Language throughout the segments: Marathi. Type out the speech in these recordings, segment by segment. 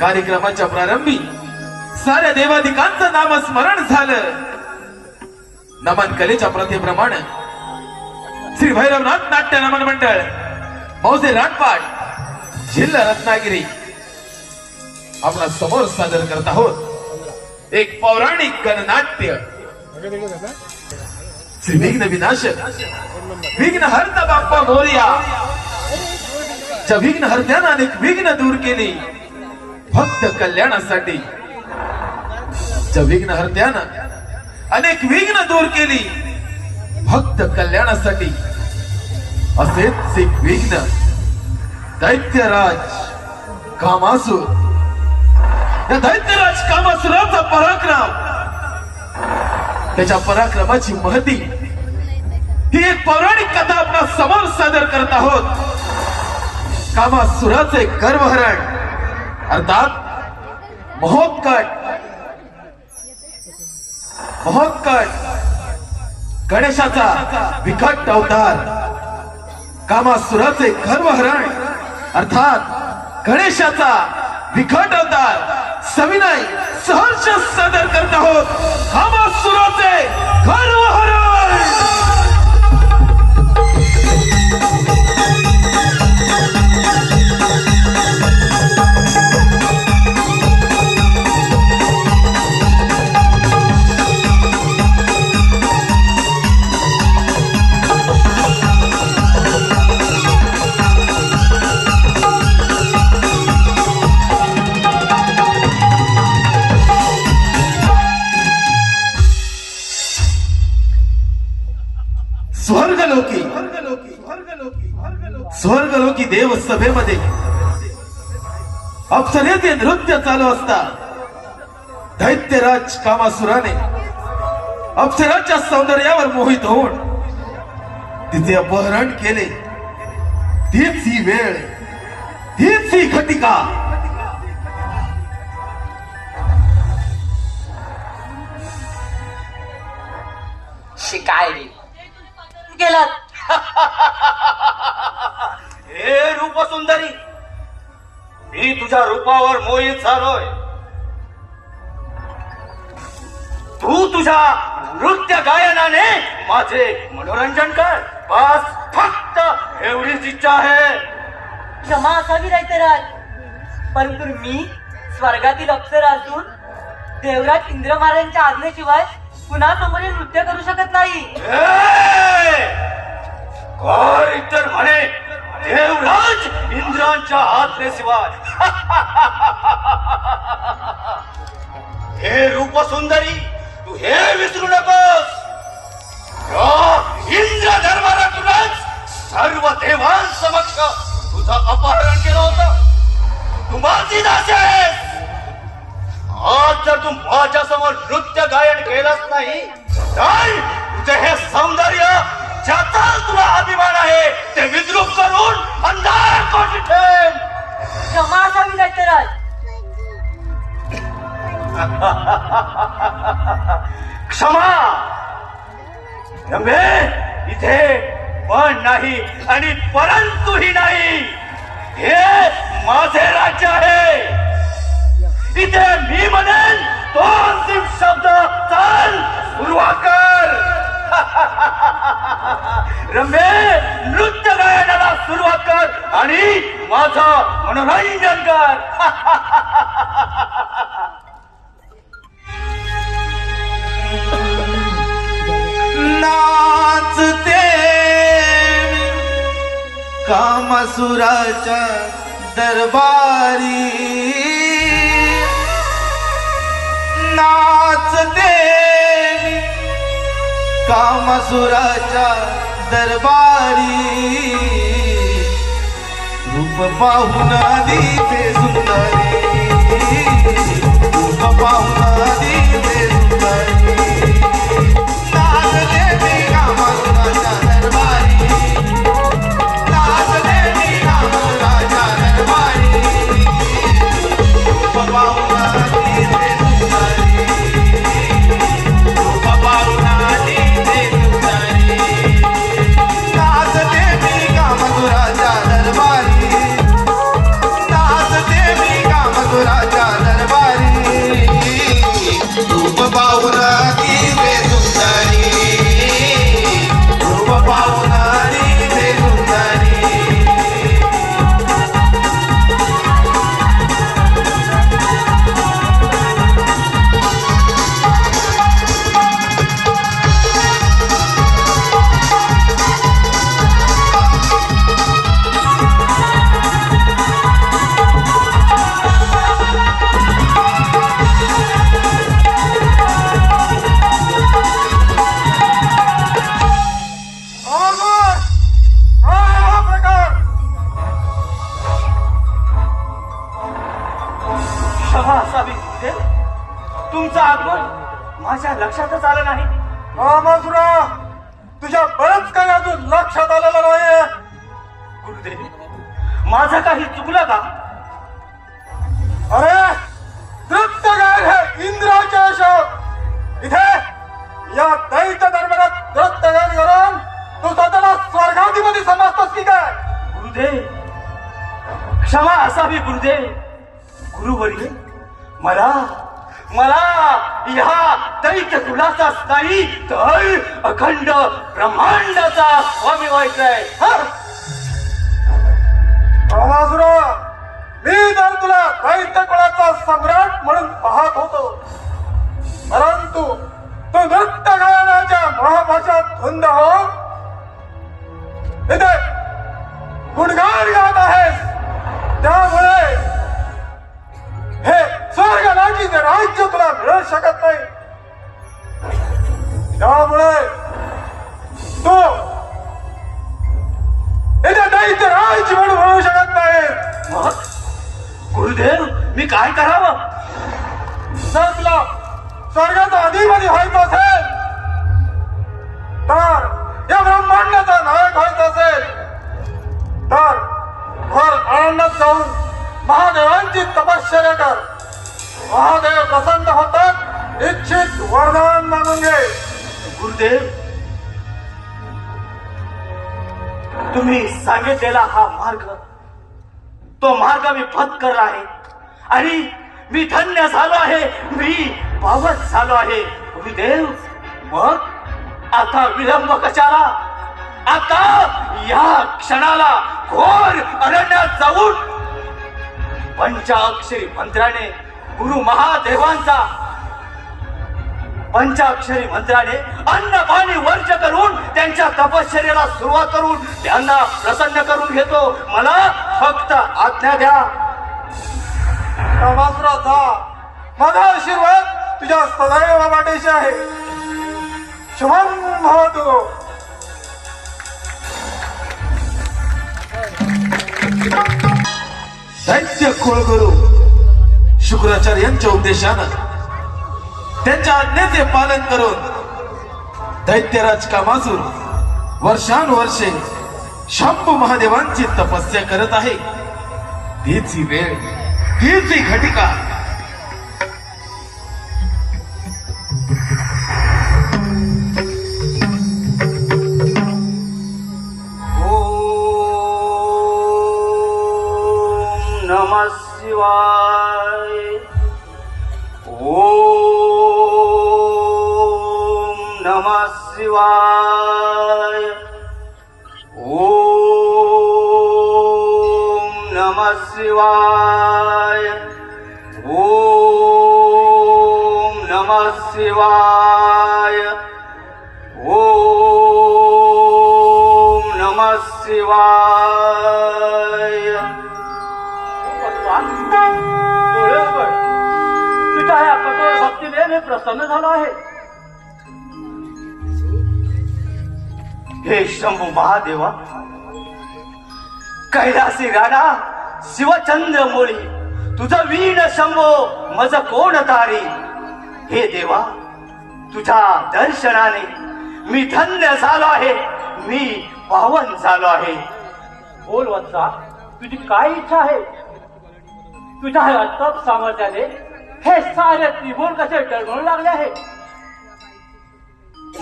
कार्यक्रमाच्या प्रारंभी साऱ्या देवाधिकांचं नामस्मरण झालं. नमन कलेच्या प्रथेप्रमाणे श्री भैरवनाथ नाट्य नमन मंडळ मौजे राटपाट जिल्हा रत्नागिरी आपला समोर सादर करत आहोत एक पौराणिक गणनाट्य. श्री विघ्न विनाशक विघ्न बाप्पा मोर्या. च्या विघ्न हरत्यानं अनेक विघ्न दूर केली. भक्त कल्याणासाठी. च्या विघ्न हरत्यानं अनेक विघ्न दूर केली. भक्त कल्याणासाठी. असेच एक विघ्न दैत्यराज कामासूर. या दैत्यराज कामासुराचा पराक्रम. त्याच्या पराक्रमाची महती ही एक पौराणिक कथा आपल्यासमोर सादर करत आहोत. कामासुराचे गर्भहरण. अर्थात महोत्कट. महोत्कट. गणेशाचा विकट अवतार. कामासुराचे गर्भहरण अर्थात गणेशाचा विकट अवतार. सविनय सहर्ष सादर करत आहोत. कामासुराचे गर्भहरण देव सभेमध्ये अप्सरेचे नृत्य चालू असता दैत्यराज कामासुराने अप्सराच्या सौंदर्यावर मोहित होऊन तिचे अपहरण केले. तीच ही वेळ तीच ही घटिका. शिकाय गेलात. हे रूप सुंदरी मी तुझ्या रूपावर मोहित झालोय. तू तुझ्या नृत्य गायनाने माझे मनोरंजन कर. बस फक्त एवढीच इच्छा आहे. क्षमा असावी राज परंतु मी स्वर्गातील अप्सर असून देवराज इंद्र महाराजांच्या आज्ञेशिवाय पुन्हा समोरील नृत्य करू शकत नाही. इंद्रांच्या आज्ञेशिवाय हे रूप सुंदरी तू हे विसरू नकोस. इंद्र धर्मारातूनच सर्व देवांसमक्ष तुझं अपहरण केलं होतं. तू माझी दासी आहेस. आज जर तू माझ्यासमोर नृत्य गायन केलंच नाही तर तुझे हे सौंदर्य ज्याचा तुला अभिमान आहे. ते विद्रूप करून अंधार रंभे इथे पण नाही आणि परंतुही नाही. हे माझे राज्य आहे. इथे मी म्हणेन तो अंतिम शब्द चाल सुरुवात कर नृत्य गायनाला सुरुवात कर आणि माझं मनोरंजन कर. मसुराच्या दरबारी. नाचते कामसुराच्या दरबारी. रूप पाहून दिसे सुंदरी. रूप पाहून दिसे क्षमा असावी. गुरुदेव तुमचं आगमन माझ्या लक्षातच आलं नाही. रामासुरा तुझ्या बरंच काही अजून लक्षात आलेलं नाहीये. गुरुदेव माझं काही चुकलं का? अरे नृत्य गायन हे इंद्राचे अशोक इथे या दैत्य दरबारात नृत्य गायन करून तू स्वतःला स्वर्गाधिपती समजतोस की काय? गुरुदेव क्षमा असावी गुरुदेव. गुरुवर्य मला मला या दैत्य कुलाचाच नाही तर अखंड ब्रह्मांडाचा स्वामी व्हायचंय हा? मी तर तुला दैत्य कुळाचा सम्राट म्हणून पाहत होतो परंतु तू नृत्य गायनाच्या महाभाषात धुंद हो इथे गुणगान गात आहेस त्यामुळे हे स्वर्ग राज्याचे राज्य तुला मिळू शकत नाही. त्यामुळे तू दैत्य राज्य म्हणून होऊ शकत नाही. गुरुदेव मी काय करावं? जर तुला स्वर्गाचा अधिपती व्हायचं असेल तर या ब्रह्मांडाचा नायक व्हायचं असेल तर भर आनंदात जाऊन महादेवांची तपश्चर्या कर महादेव प्रसन्न होतात. इच्छित वरदान मागून घे. गुरुदेव तुम्ही सांगितलेला हा मार्ग तो मार्ग मी पत्करला आहे. आणि मी धन्य झालो आहे. मी पावत झालो आहे. गुरुदेव मग आता विलंब कशाला? आता या क्षणाला घोर अरण्यात जाऊन पंचाक्षरी मंत्राने गुरु महादेवांचा पंचाक्षरी मंत्राने अन्न पाणी वर्ज करून त्यांच्या तपश्चर्याला सुरुवात करून त्यांना प्रसन्न करून घेतो. मला फक्त आज्ञा द्या. माझा आशीर्वाद तुझ्या सदैव पाठीशी आहे. शुभम भवतु. दैत्य कुळगुरु शुक्राचार्यांच्या उद्देशानं त्यांच्या आज्ञेचे पालन करून दैत्यराज कामासूर वर्षानुवर्षे शंभू महादेवांची तपस्या करत आहे. तीच ही वेळ तीच ही घटिका. डोळे उघड तुझ्या या कठोर भक्तीने मी प्रसन्न झालो आहे. हे शंभू महादेवा कैलासी राणा शिवचंद्र मोळी तुझं वीण शंभो मज कोण तारी? हे देवा तुझ्या दर्शनाने मी धन्य झालो आहे मी पावन झालो आहे. बोल वत्सा तुझी काय इच्छा आहे? तुझ्या तप सामर्थ्याने हे सारे त्रिभुवन कसे टळमळू लागले आहे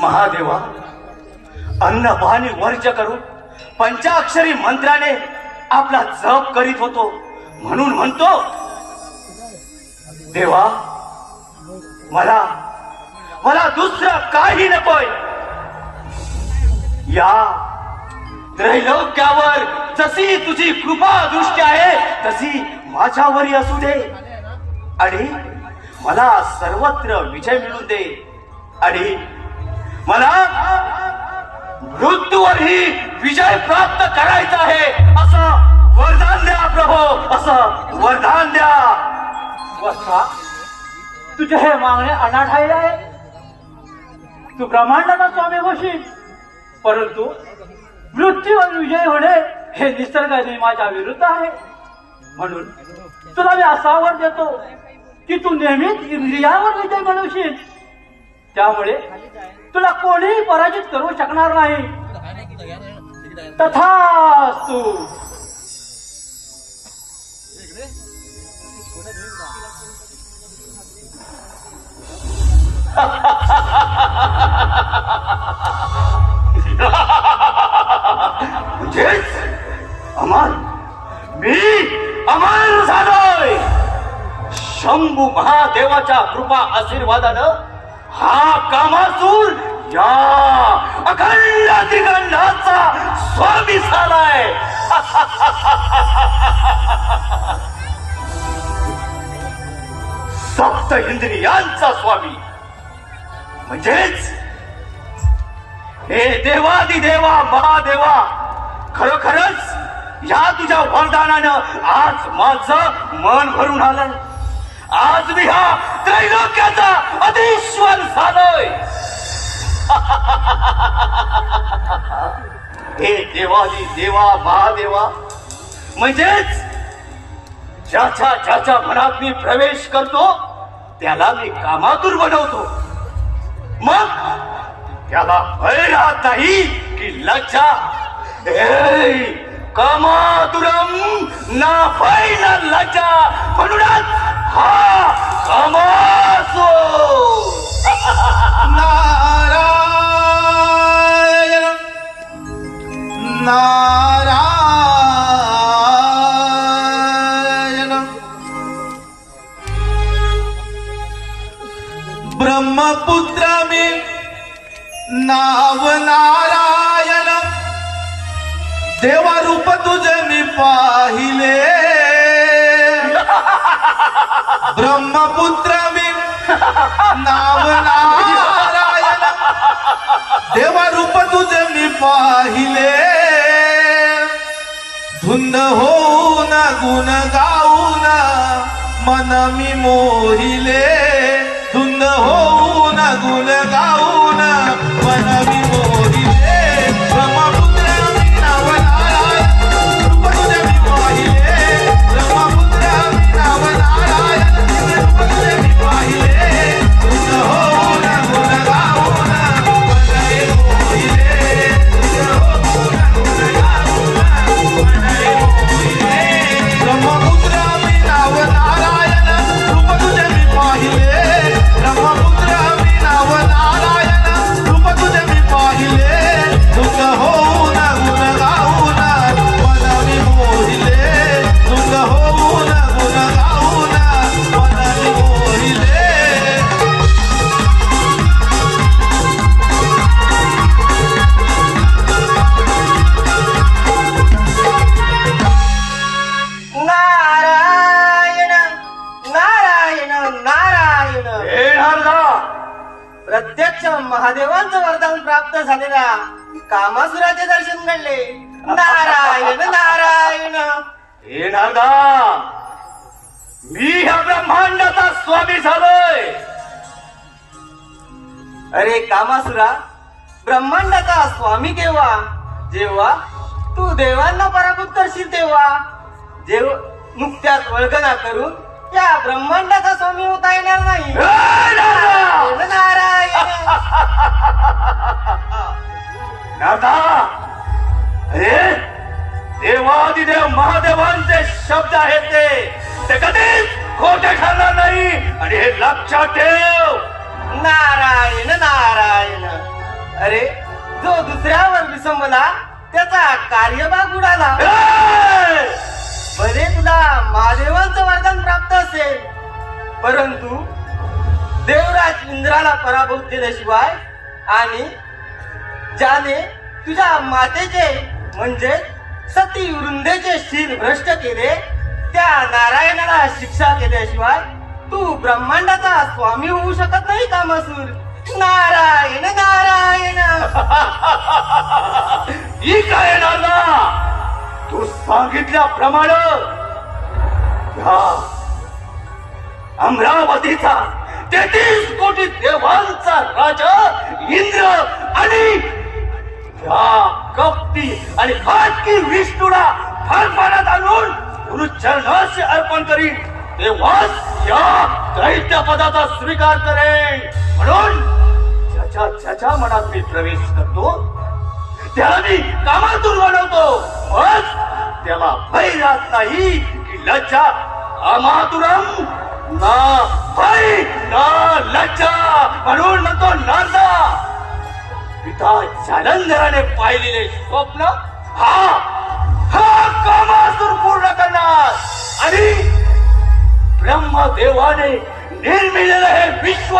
महादेवा अन्न पाणी वर्ज करून पंचाक्षरी मंत्राने आपला जप करीत होतो म्हणून म्हणतो देवा मला मला दुसरं काही नकोय. या त्रैलोक्यावर जशी तुझी कृपा दृष्टी आहे तशी माझ्यावरी असू दे. आणि मला सर्वत्र विजय मिळू दे. आणि मला मृत्यूवरही विजय प्राप्त करायचा आहे. असं वरदान द्या प्रभो. असं वरदान द्या. तुझे हे मागणे अनाठाई आहे. तू ब्रह्मांडाचा स्वामी होशील. परंतु मृत्यूवर विजय होणे हे निसर्गाने माझ्या विरुद्ध आहे. म्हणून. तुला मी असा देतो की तू नेहमीच इंद्रियावर विजय मिळवशील त्यामुळे तुला कोणीही पराजित करू शकणार नाही. तथास्तु म्हणजेच अमर मी अमर झालोय. शंभू महादेवाच्या कृपा आशीर्वादानं हा कामासूर या अखंड त्रिगंडाचा स्वामी झालाय. सप्त इंद्रियांचा स्वामी. म्हणजेच हे देवादी देवा महादेवा खरोखरच या तुझ्या वरदानानं आज माझं मन भरून आलं आज मी हा त्रैलोक्याचा अधीश्वर झालोय. हे देवाली देवा महादेवा म्हणजेच ज्याच्या ज्याच्या मनात मी प्रवेश करतो त्याला मी कामातूर बनवतो. मग त्याला भय राहत नाही की लज्जा. ए, कामातुरम ना भय ना म्हणूनच हा कामासो. नारायण. नारायण. ब्रह्मपुत्र मी नाव नारायण देवा रूप तुझे मी पाहिले. ब्रह्मपुत्र मी. नाव नारायण. देवा रूप तुझे मी पाहिले. धुंद होऊन गुण गाऊन मन मी मोहिले. धुंद होऊन गुण गाऊन झालेल्या कामासुराचे दर्शन घडले. नारायण नारायण. हे नारदा मी ह्या ब्रह्मांडाचा स्वामी झालोय. अरे कामासुरा ब्रह्मांडाचा स्वामी केव्हा? जेव्हा तू देवांना पराभूत करशील तेव्हा. जेव्हा नुकत्याच वळगना करून या ब्रह्मांडाचा स्वामी होता येणार नाही अरे देवादिदेव महादेवांचे शब्द आहेत ते. कधीच खोटे ठरणार नाही. आणि हे लक्षात ठेव. नारायण नारायण. अरे जो दुसऱ्यावर विसंबला त्याचा कार्यभाग उडाला! भले तुला वरदान असेल. परंतु देवराज इंद्राला पराभूत केल्याशिवाय आणि ज्याने तुझ्या मातेचे म्हणजे सती वृंदेचे शिर भ्रष्ट केले त्या नारायणाला शिक्षा केल्याशिवाय तू ब्रह्मांडाचा स्वामी होऊ शकत नाही कामासूर नारायण नारायण. ही काय ना तू सांगितल्याप्रमाणे अमरावतीचा तेहतीस कोटी देवांचा राजा इंद्र आणि या कपटी आणि खाटकी विष्णूला फळपानात आणून गुरुचरणाशी अर्पण करीन. तेव्हाच या दैत्य पदाचा स्वीकार करेन. म्हणून ज्याच्या ज्याच्या मनात मी प्रवेश करतो त्याला मी कामातून बनवतो मग त्याला भय राहत नाही की लज्जा अमातुरम ना भय ना लज्जा म्हणून म्हणतो नारदा पिता जालंधराने पाहिलेले स्वप्न हा हा कामासूर पूर्ण करणार. आणि ब्रह्मदेवाने निर्मिलेलं हे विश्व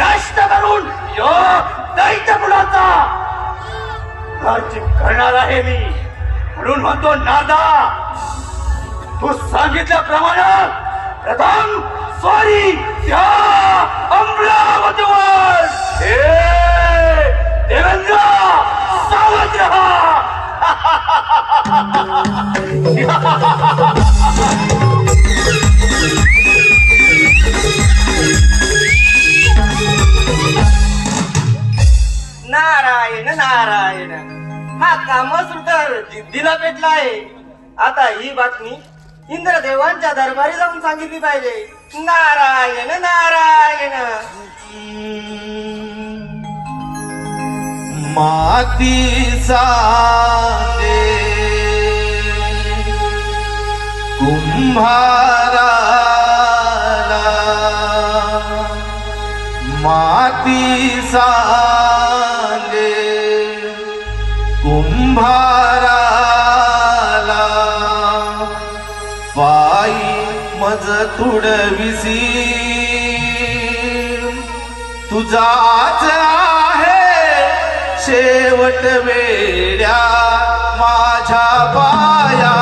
नष्ट करून यो दैत्य कुलाचा राज्य करणार आहे मी. म्हणून म्हणतो नादा तू सांगितल्याप्रमाणे प्रथम स्वारी त्या अमरावतीवर. हे देवेंद्र सावध रहा नारायण नारायण. हा कामच तर जिद्दीला पेटला आहे आता ही बातमी इंद्रदेवांच्या दरबारी जाऊन सांगितली पाहिजे. नारायण नारायण. मातीचा कुंभाराला माती कुंभार मज तुडविसी तुझा आहे शेवट वेड्या माझ्या पाया